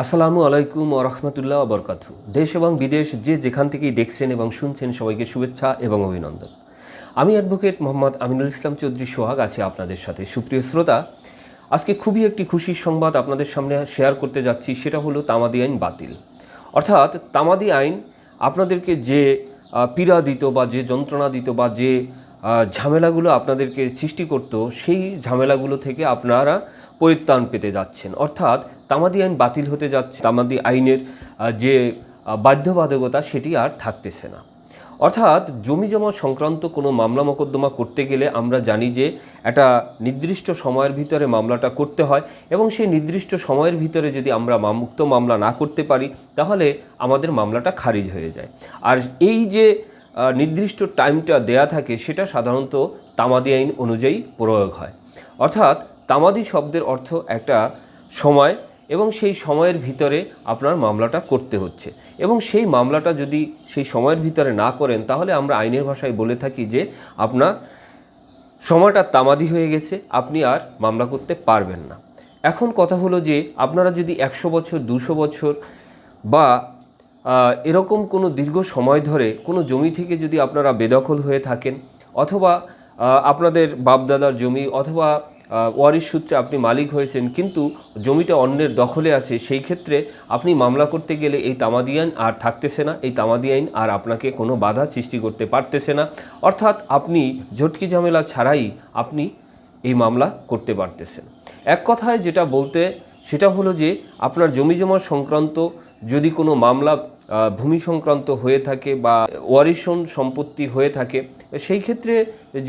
আসসালামু আলাইকুম ও রহমতুল্লাহ বরকাতু দেশ এবং বিদেশ যে যেখান থেকেই দেখছেন এবং শুনছেন, সবাইকে শুভেচ্ছা এবং অভিনন্দন। আমি অ্যাডভোকেট মোহাম্মদ আমিনুল ইসলাম চৌধুরী সোহাগ আছি আপনাদের সাথে। সুপ্রিয় শ্রোতা, আজকে খুবই একটি খুশির সংবাদ আপনাদের সামনে শেয়ার করতে যাচ্ছি, সেটা হলো তামাদি আইন বাতিল। অর্থাৎ তামাদি আইন আপনাদেরকে যে পীড়া দিত বা যে যন্ত্রণা দিত বা যে ঝামেলাগুলো আপনাদেরকে সৃষ্টি করত, সেই ঝামেলাগুলো থেকে আপনারা পরিত্রাণ পেতে যাচ্ছেন। অর্থাৎ তামাদি আইন বাতিল হতে যাচ্ছে। তামাদি আইনের যে বাধ্যবাধকতা সেটি আর থাকতেছে না। অর্থাৎ জমি জমা সংক্রান্ত কোনো মামলা মোকদ্দমা করতে গেলে আমরা জানি যে একটা নির্দিষ্ট সময়ের ভিতরে মামলাটা করতে হয় এবং সেই নির্দিষ্ট সময়ের ভিতরে যদি আমরা মুক্ত মামলা না করতে পারি, তাহলে আমাদের মামলাটা খারিজ হয়ে যায়। আর এই যে নির্দিষ্ট টাইমটা দেয়া থাকে, সেটা সাধারণত তামাদি আইন অনুযায়ী প্রয়োগ হয়। অর্থাৎ তামাদি শব্দের অর্থ একটা সময় এবং সেই সময়ের ভিতরে আপনার মামলাটা করতে হচ্ছে। এবং সেই মামলাটা যদি সেই সময়ের ভিতরে না করেন, তাহলে আমরা আইনের ভাষায় বলে থাকি যে আপনার সময়টা তামাদি হয়ে গেছে, আপনি আর মামলা করতে পারবেন না। এখন কথা হলো যে আপনারা যদি একশো বছর, দুশো বছর বা এরকম কোনো দীর্ঘ সময় ধরে কোনো জমি থেকে যদি আপনারা বেদখল হয়ে থাকেন, অথবা আপনাদের বাপদাদার জমি, অথবা ওয়ারিশ সূত্রে আপনি মালিক হয়েছেন, কিন্তু জমিটা অন্যের দখলে আছে, সেই ক্ষেত্রে আপনি মামলা করতে গেলে এই তামাদি আইন আর থাকতেছে না, এই তামাদি আইন আর আপনাকে কোনো বাধা সৃষ্টি করতে পারতেছে না। অর্থাৎ আপনি ঝটকি ঝামেলা ছাড়াই আপনি এই মামলা করতে পারতেছেন। এক কথায় যেটা বলতে, সেটা হলো যে আপনার জমি জমা সংক্রান্ত যদি কোনো মামলা ভূমি সংক্রান্ত হয়ে থাকে বা ওয়ারিশন সম্পত্তি হয়ে থাকে সেই ক্ষেত্রে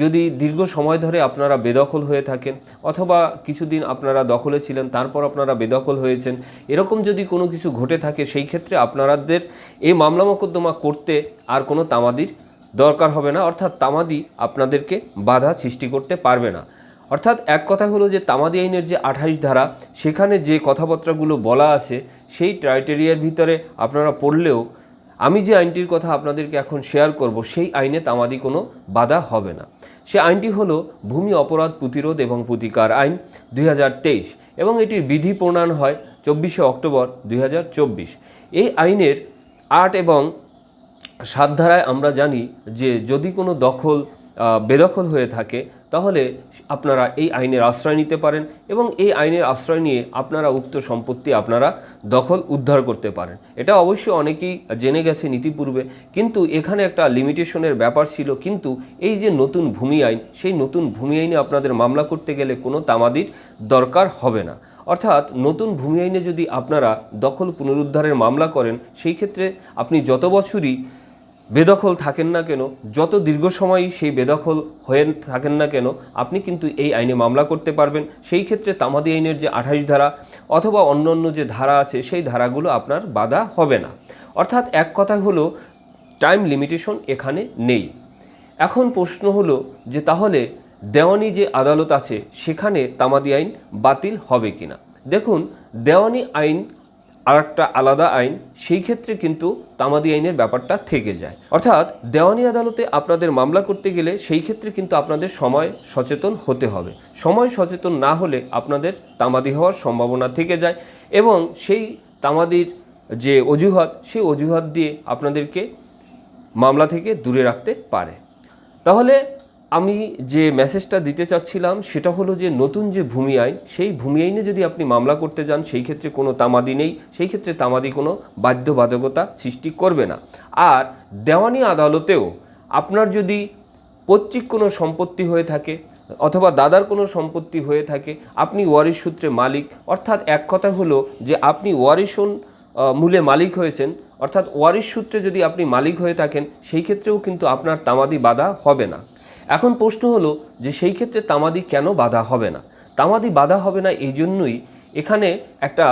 যদি দীর্ঘ সময় ধরে আপনারা বেদখল হয়ে থাকেন, অথবা কিছুদিন আপনারা দখলে ছিলেন, তারপর আপনারা বেদখল হয়েছেন, এরকম যদি কোনো কিছু ঘটে থাকে, সেই ক্ষেত্রে আপনারাদের এই মামলা মোকদ্দমা করতে আর কোনো তামাদির দরকার হবে না। অর্থাৎ তামাদি আপনাদেরকে বাধা সৃষ্টি করতে পারবে না। অর্থাৎ এক কথা হলো যে, তামাদি আইনের যে আঠাইশ ধারা, সেখানে যে কথাবার্তাগুলো বলা আছে, সেই ক্রাইটেরিয়ার ভিতরে আপনারা পড়লেও আমি যে আইনটির কথা আপনাদেরকে এখন শেয়ার করব, সেই আইনে তামাদি কোনো বাধা হবে না। সে আইনটি হলো ভূমি অপরাধ প্রতিরোধ এবং প্রতিকার আইন দুই হাজার তেইশ এবং এটির বিধি প্রণয়ন হয় চব্বিশে অক্টোবর দুই হাজার চব্বিশ। এই আইনের আট এবং সাত ধারায় আমরা জানি যে যদি কোনো দখল বেদখল হয়ে থাকে, তাহলে আপনারা এই আইনের আশ্রয় নিতে পারেন এবং এই আইনের আশ্রয় নিয়ে আপনারা উক্ত সম্পত্তি আপনারা দখল উদ্ধার করতে পারেন। এটা অবশ্যই অনেকেই জেনে গেছে নীতিপূর্বে, কিন্তু এখানে একটা লিমিটেশনের ব্যাপার ছিল, কিন্তু এই যে নতুন ভূমি আইন, সেই নতুন ভূমি আইনে আপনাদের মামলা করতে গেলে কোনো তামাদির দরকার হবে না। অর্থাৎ নতুন ভূমি আইনে যদি আপনারা দখল পুনরুদ্ধারের মামলা করেন, সেই ক্ষেত্রে আপনি যত বছরই বেদখল থাকেন না কেন? যত দীর্ঘ সময়ই সেই বেদখল হয়ে থাকেন না কেন, আপনি কিন্তু এই আইনে মামলা করতে পারবেন। সেই ক্ষেত্রে তামাদি আইনের যে আঠাশ ধারা অথবা অন্য অন্য যে ধারা আছে, সেই ধারাগুলো আপনার বাধা হবে না। অর্থাৎ এক কথা হলো, টাইম লিমিটেশন এখানে নেই। এখন প্রশ্ন হলো যে তাহলে দেওয়ানি যে আদালত আছে, সেখানে তামাদি আইন বাতিল হবে কিনা? দেখুন, দেওয়ানি আইন আর একটা আলাদা আইন, সেই ক্ষেত্রে কিন্তু তামাদি আইনের ব্যাপারটা থেকে যায়। অর্থাৎ দেওয়ানি আদালতে আপনাদের মামলা করতে গেলে সেই ক্ষেত্রে কিন্তু আপনাদের সময় সচেতন হতে হবে। সময় সচেতন না হলে আপনাদের তামাদি হওয়ার সম্ভাবনা থেকে যায় এবং সেই তামাদির যে অজুহাত, সেই অজুহাত দিয়ে আপনাদেরকে মামলা থেকে দূরে রাখতে পারে। তাহলে আমি যে মেসেজটা দিতে চাচ্ছিলাম, সেটা হলো যে নতুন যে ভূমি আইন, সেই ভূমি আইনে যদি আপনি মামলা করতে যান, সেই ক্ষেত্রে কোনো তামাদি নেই, সেই ক্ষেত্রে তামাদি কোনো বাধ্যবাধকতা সৃষ্টি করবে না। আর দেওয়ানি আদালতেও আপনার যদি পৈতৃক কোনো সম্পত্তি হয়ে থাকে, অথবা দাদার কোনো সম্পত্তি হয়ে থাকে, আপনি ওয়ারিশ সূত্রে মালিক, অর্থাৎ এক কথা হলো যে আপনি ওয়ারিশন মূলে মালিক হয়েছেন, অর্থাৎ ওয়ারিশ সূত্রে যদি আপনি মালিক হয়ে থাকেন, সেই ক্ষেত্রেও কিন্তু আপনার তামাদি বাধা হবে না। এখন প্রশ্ন হলো যে সেই ক্ষেত্রে তামাদি কেন বাধা হবে না? তামাদি বাধা হবে না এই জন্যই এখানে একটা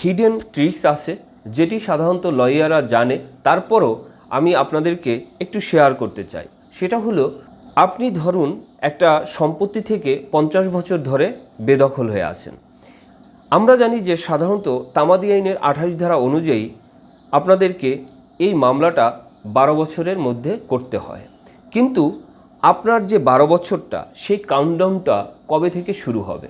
হিডেন ট্রিক্স আছে, যেটি সাধারণত লয়াররা জানে। তারপরও আমি আপনাদেরকে একটু শেয়ার করতে চাই। সেটা হলো, আপনি ধরুন একটা সম্পত্তি থেকে পঞ্চাশ বছর ধরে বেদখল হয়ে আছেন। আমরা জানি যে সাধারণত তামাদি আইনের আঠাশ ধারা অনুযায়ী আপনাদেরকে এই মামলাটা বারো বছরের মধ্যে করতে হয়। কিন্তু আপনার যে বারো বছরটা, সেই কাউন্টডাউনটা কবে থেকে শুরু হবে?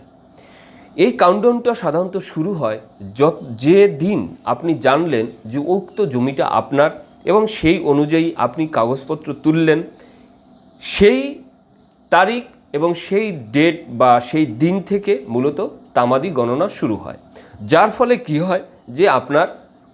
এই কাউন্টডাউনটা সাধারণত শুরু হয় যত, যে দিন আপনি জানলেন যে উক্ত জমিটা আপনার এবং সেই অনুযায়ী আপনি কাগজপত্র তুললেন, সেই তারিখ এবং সেই ডেট বা সেই দিন থেকে মূলত তামাদি গণনা শুরু হয়। যার ফলে কি হয় যে আপনার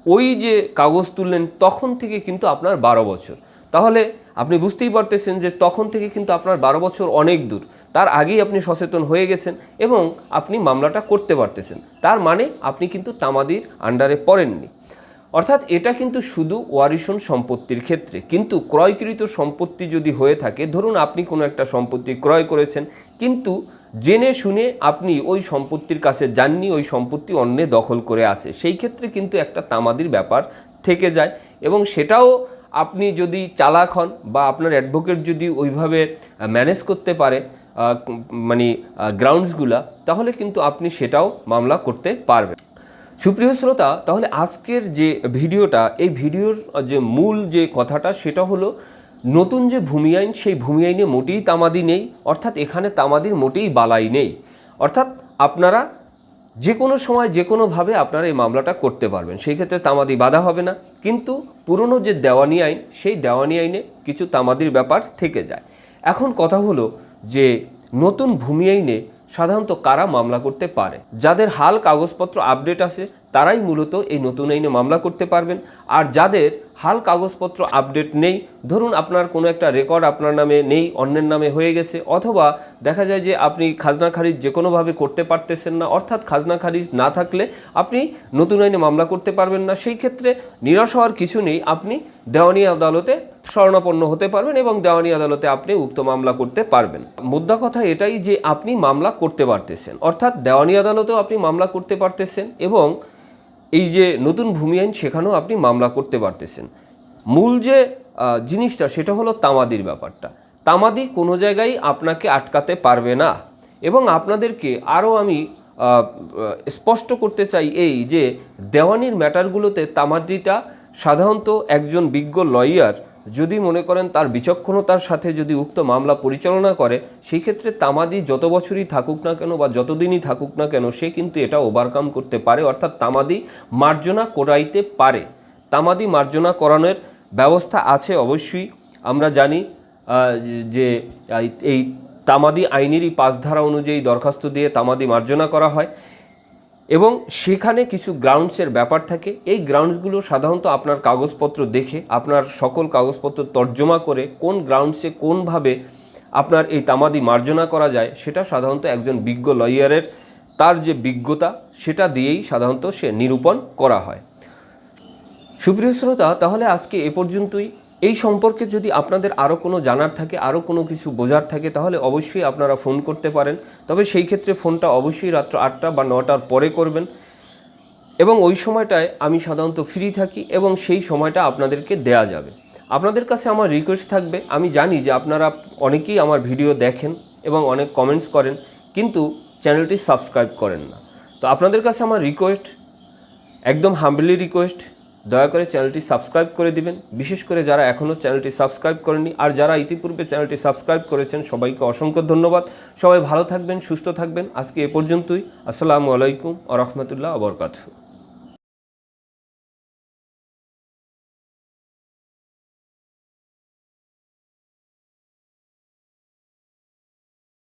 ওই যে কাগজ তুললেন, তখন থেকে কিন্তু আপনার বারো বছর। তাহলে আপনি বুঝতেই পারতেছেন যে তখন থেকে কিন্তু আপনার বারো বছর অনেক দূর। তার আগেই আপনি সচেতন হয়ে গেছেন এবং আপনি মামলাটা করতে পারতেছেন। তার মানে আপনি কিন্তু তামাদির আন্ডারে পড়েননি। অর্থাৎ এটা কিন্তু শুধু ওয়ারিশন সম্পত্তির ক্ষেত্রে। কিন্তু ক্রয়কৃত সম্পত্তি যদি হয়ে থাকে, ধরুন আপনি কোনো একটা সম্পত্তি ক্রয় করেছেন, কিন্তু জেনে শুনে আপনি ওই সম্পত্তির কাছে যাননি, ওই সম্পত্তি অন্যে দখল করে আসে সেই ক্ষেত্রে কিন্তু একটা তামাদির ব্যাপার থেকে যায় এবং সেটাও আপনি যদি চালাক হন বা আপনার অ্যাডভোকেট যদি ওইভাবে ম্যানেজ করতে পারে মানে গ্রাউন্ডসগুলা তাহলে কিন্তু আপনি সেটাও মামলা করতে পারবেন। সুপ্রিয় শ্রোতা, তাহলে আজকের যে ভিডিওটা, এই ভিডিওর যে মূল যে কথাটা, সেটা হলো নতুন যে ভূমি আইন, সেই ভূমি আইনে মোটেই তামাদি নেই, অর্থাৎ এখানে তামাদির মোটেই বালাই নেই। অর্থাৎ আপনারা যে কোনো সময়, যে কোনোভাবে আপনারা এই মামলাটা করতে পারবেন। সেই ক্ষেত্রে তামাদি বাধা হবে না। কিন্তু পুরনো যে দেওয়ানি আইন, সেই দেওয়ানি আইনে কিছু তামাদির ব্যাপার থেকে যায়। এখন কথা হলো যে নতুন ভূমি আইনে সাধারণত কারা মামলা করতে পারে? যাদের হাল কাগজপত্র আপডেট আছে তারাই মূলত এই নতুন আইনে মামলা করতে পারবেন। আর যাদের হাল কাগজপত্র আপডেট নেই, ধরুন আপনার কোনো একটা রেকর্ড আপনার নামে নেই, অন্যের নামে হয়ে গেছে, অথবা দেখা যায় যে আপনি খাজনা খারিজ যে কোনোভাবে করতে পারতেছেন না, অর্থাৎ খাজনা খারিজ না থাকলে আপনি নতুন আইনে মামলা করতে পারবেন না। সেই ক্ষেত্রে নিরাশ হওয়ার কিছু নেই, আপনি দেওয়ানি আদালতে শরণাপন্ন হতে পারবেন এবং দেওয়ানি আদালতে আপনি উক্ত মামলা করতে পারবেন। মুদ্রা কথা এটাই যে আপনি মামলা করতে পারতেছেন, অর্থাৎ দেওয়ানি আদালতেও আপনি মামলা করতে পারতেছেন এবং এই যে নতুন ভূমি আইন, সেখানেও আপনি মামলা করতে পারতেছেন। মূল যে জিনিসটা, সেটা হলো তামাদির ব্যাপারটা। তামাদি কোনো জায়গায় আপনাকে আটকাতে পারবে না। এবং আপনাদেরকে আরও আমি স্পষ্ট করতে চাই এই যে, দেওয়ানির ম্যাটারগুলোতে তামাদিটা সাধারণত একজন বিজ্ঞ লয়ার যদি মনে করেন তার বিচক্ষণতার সাথে যদি উক্ত মামলা পরিচালনা করে সেই ক্ষেত্রে তামাদি যত বছরই থাকুক না কেন বা যতদিনই থাকুক না কেন, সে কিন্তু এটা ওভারকাম করতে পারে। অর্থাৎ তামাদি মার্জনা করাইতে পারে। তামাদি মার্জনা করানোর ব্যবস্থা আছে অবশ্যই। আমরা জানি যে, এই- তামাদি আইনেরই পাঁচ ধারা অনুযায়ী দরখাস্ত দিয়ে তামাদি মার্জনা করা হয়। এবং সেখানে কিছু গ্রাউন্ডসের ব্যাপার থাকে। এই গ্রাউন্ডসগুলো সাধারণত আপনার কাগজপত্র দেখে, আপনার সকল কাগজপত্র তর্জমা করে কোন গ্রাউন্ডসে কোনভাবে আপনার এই তামাদি মার্জনা করা যায়, সেটা সাধারণত একজন বিজ্ঞ লয়ারের তার যে বিজ্ঞতা, সেটা দিয়েই সাধারণত সে নিরূপণ করা হয়। সুপ্রিয় শ্রোতা, তাহলে আজকে এ পর্যন্তই। এই সম্পর্কে যদি আপনাদের আরও কোনো জানার থাকে আরও কোনো কিছু বোঝার থাকে, তাহলে অবশ্যই আপনারা ফোন করতে পারেন। তবে সেই ক্ষেত্রে ফোনটা অবশ্যই রাত্র আটটা বা নটার পরে করবেন। এবং ওই সময়টায় আমি সাধারণত ফ্রি থাকি এবং সেই সময়টা আপনাদেরকে দেয়া যাবে। আপনাদের কাছে আমার রিকোয়েস্ট থাকবে, আমি জানি যে আপনারা অনেকেই আমার ভিডিও দেখেন এবং অনেক কমেন্টস করেন, কিন্তু চ্যানেলটি সাবস্ক্রাইব করেন না। তো আপনাদের কাছে আমার রিকোয়েস্ট একদম হাম্বলি রিকোয়েস্ট দয়া করে চ্যানেলটি সাবস্ক্রাইব করে দিবেন। বিশেষ করে যারা এখনও চ্যানেলটি সাবস্ক্রাইব করেনি আর যারা ইতিপূর্বে চ্যানেলটি সাবস্ক্রাইব করেছেন, সবাইকে অসংখ্য ধন্যবাদ। সবাই ভালো থাকবেন, সুস্থ থাকবেন। আজকে এ পর্যন্তই। আসসালামু আলাইকুম আ রহমতুল্লাহ আবরকাতু